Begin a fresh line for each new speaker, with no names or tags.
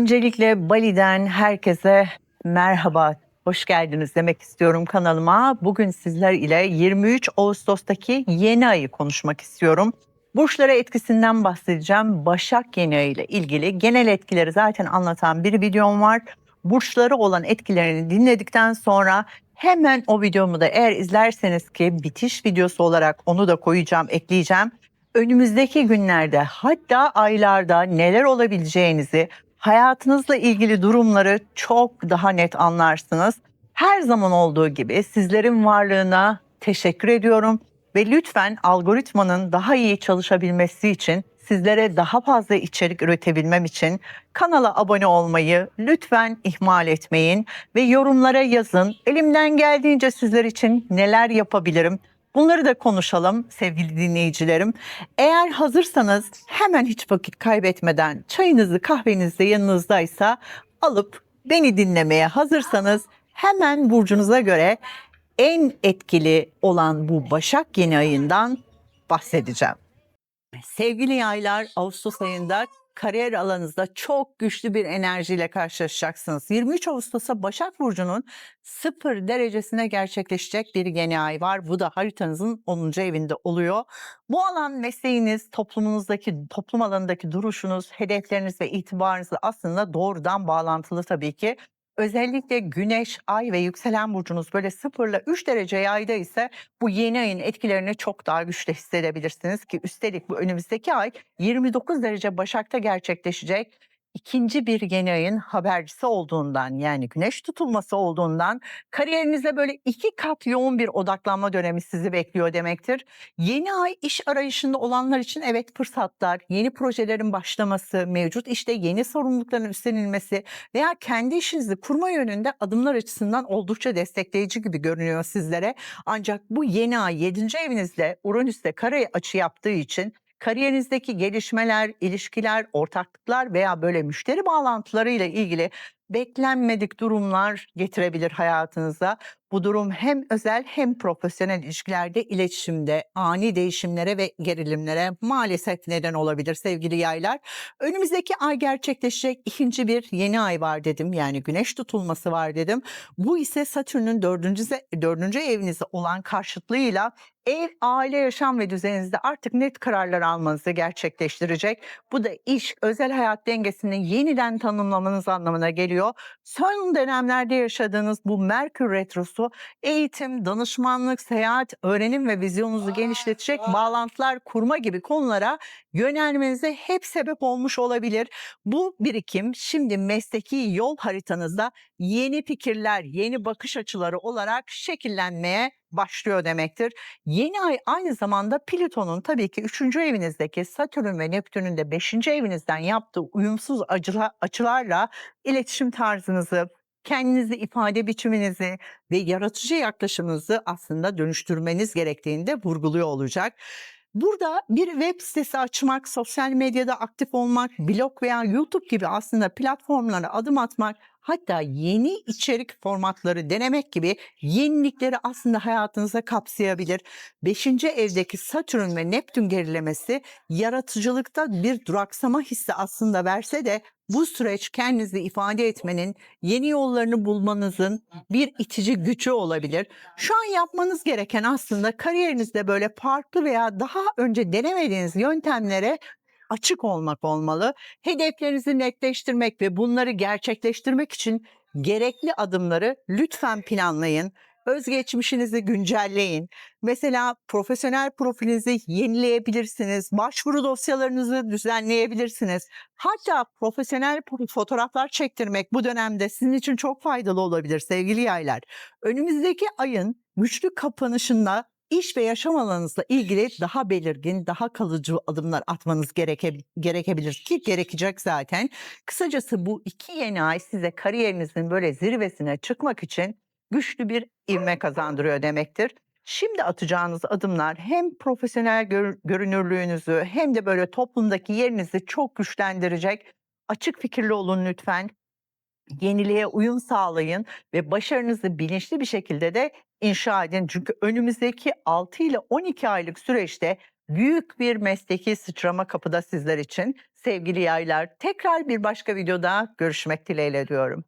Öncelikle Bali'den herkese merhaba, hoş geldiniz demek istiyorum kanalıma. Bugün sizler ile 23 Ağustos'taki yeni ayı konuşmak istiyorum. Burçlara etkisinden bahsedeceğim. Başak yeni ayı ile ilgili genel etkileri zaten anlatan bir videom var. Burçları olan etkilerini dinledikten sonra hemen o videomu da eğer izlerseniz ki bitiş videosu olarak onu da koyacağım, ekleyeceğim. Önümüzdeki günlerde hatta aylarda neler olabileceğinizi, hayatınızla ilgili durumları çok daha net anlarsınız. Her zaman olduğu gibi sizlerin varlığına teşekkür ediyorum ve lütfen algoritmanın daha iyi çalışabilmesi için sizlere daha fazla içerik üretebilmem için kanala abone olmayı lütfen ihmal etmeyin ve yorumlara yazın. Elimden geldiğince sizler için neler yapabilirim? Bunları da konuşalım sevgili dinleyicilerim. Eğer hazırsanız hemen hiç vakit kaybetmeden çayınızı kahveniz de yanınızdaysa alıp beni dinlemeye hazırsanız hemen burcunuza göre en etkili olan bu Başak yeni ayından bahsedeceğim. Sevgili yaylar Ağustos ayında kariyer alanınızda çok güçlü bir enerjiyle karşılaşacaksınız. 23 Ağustos'a Başak Burcu'nun sıfır derecesine gerçekleşecek bir yeni ay var. Bu da haritanızın 10. evinde oluyor. Bu alan mesleğiniz, toplumunuzdaki, toplum alanındaki duruşunuz, hedefleriniz ve itibarınızla aslında doğrudan bağlantılı tabii ki. Özellikle güneş, ay ve yükselen burcunuz böyle 0 ile 3 derece yayda ise bu yeni ayın etkilerini çok daha güçlü hissedebilirsiniz ki üstelik bu önümüzdeki ay 29 derece Başak'ta gerçekleşecek ikinci bir yeni ayın habercisi olduğundan yani güneş tutulması olduğundan kariyerinizde böyle iki kat yoğun bir odaklanma dönemi sizi bekliyor demektir. Yeni ay iş arayışında olanlar için evet fırsatlar, yeni projelerin başlaması, mevcut işte yeni sorumlulukların üstlenilmesi veya kendi işinizi kurma yönünde adımlar açısından oldukça destekleyici gibi görünüyor sizlere. Ancak bu yeni ay 7. evinizde Uranüs'te kare açı yaptığı için kariyerinizdeki gelişmeler, ilişkiler, ortaklıklar veya böyle müşteri bağlantılarıyla ilgili beklenmedik durumlar getirebilir hayatınıza. Bu durum hem özel hem profesyonel ilişkilerde iletişimde ani değişimlere ve gerilimlere maalesef neden olabilir sevgili yaylar. Önümüzdeki ay gerçekleşecek ikinci bir yeni ay var dedim. Yani güneş tutulması var dedim. Bu ise Satürn'ün dördüncü, dördüncü evinizde olan karşıtlığıyla ev, aile, yaşam ve düzeninizde artık net kararlar almanızı gerçekleştirecek. Bu da iş, özel hayat dengesini yeniden tanımlamanız anlamına geliyor. Son dönemlerde yaşadığınız bu Merkür Retrosu eğitim, danışmanlık, seyahat, öğrenim ve vizyonunuzu genişletecek bağlantılar kurma gibi konulara yönelmenize hep sebep olmuş olabilir. Bu birikim şimdi mesleki yol haritanızda yeni fikirler, yeni bakış açıları olarak şekillenmeye başlıyor demektir. Yeni ay aynı zamanda Plüton'un tabii ki 3. evinizdeki Satürn ve Neptün'ün de 5. evinizden yaptığı uyumsuz acıla, açılarla iletişim tarzınızı, kendinizi ifade biçiminizi ve yaratıcı yaklaşımınızı aslında dönüştürmeniz gerektiğini de vurguluyor olacak. Burada bir web sitesi açmak, sosyal medyada aktif olmak, blog veya YouTube gibi aslında platformlara adım atmak, hatta yeni içerik formatları denemek gibi yenilikleri aslında hayatınıza kapsayabilir. Beşinci evdeki Satürn ve Neptün gerilemesi yaratıcılıkta bir duraksama hissi aslında verse de bu süreç kendinizi ifade etmenin, yeni yollarını bulmanızın bir itici gücü olabilir. Şu an yapmanız gereken aslında kariyerinizde böyle farklı veya daha önce denemediğiniz yöntemlere açık olmak olmalı. Hedeflerinizi netleştirmek ve bunları gerçekleştirmek için gerekli adımları lütfen planlayın. Özgeçmişinizi güncelleyin. Mesela profesyonel profilinizi yenileyebilirsiniz. Başvuru dosyalarınızı düzenleyebilirsiniz. Hatta profesyonel fotoğraflar çektirmek bu dönemde sizin için çok faydalı olabilir sevgili yaylar. Önümüzdeki ayın güçlü kapanışında iş ve yaşam alanınızla ilgili daha belirgin, daha kalıcı adımlar atmanız gereke, gerekebilir ki gerekecek zaten. Kısacası bu iki yeni ay size kariyerinizin böyle zirvesine çıkmak için güçlü bir ivme kazandırıyor demektir. Şimdi atacağınız adımlar hem profesyonel gör, görünürlüğünüzü hem de böyle toplumdaki yerinizi çok güçlendirecek. Açık fikirli olun lütfen. Yeniliğe uyum sağlayın ve başarınızı bilinçli bir şekilde de inşa edin. Çünkü önümüzdeki 6 ile 12 aylık süreçte Büyük bir mesleki sıçrama kapıda sizler için. Sevgili yaylar tekrar bir başka videoda görüşmek dileğiyle diyorum.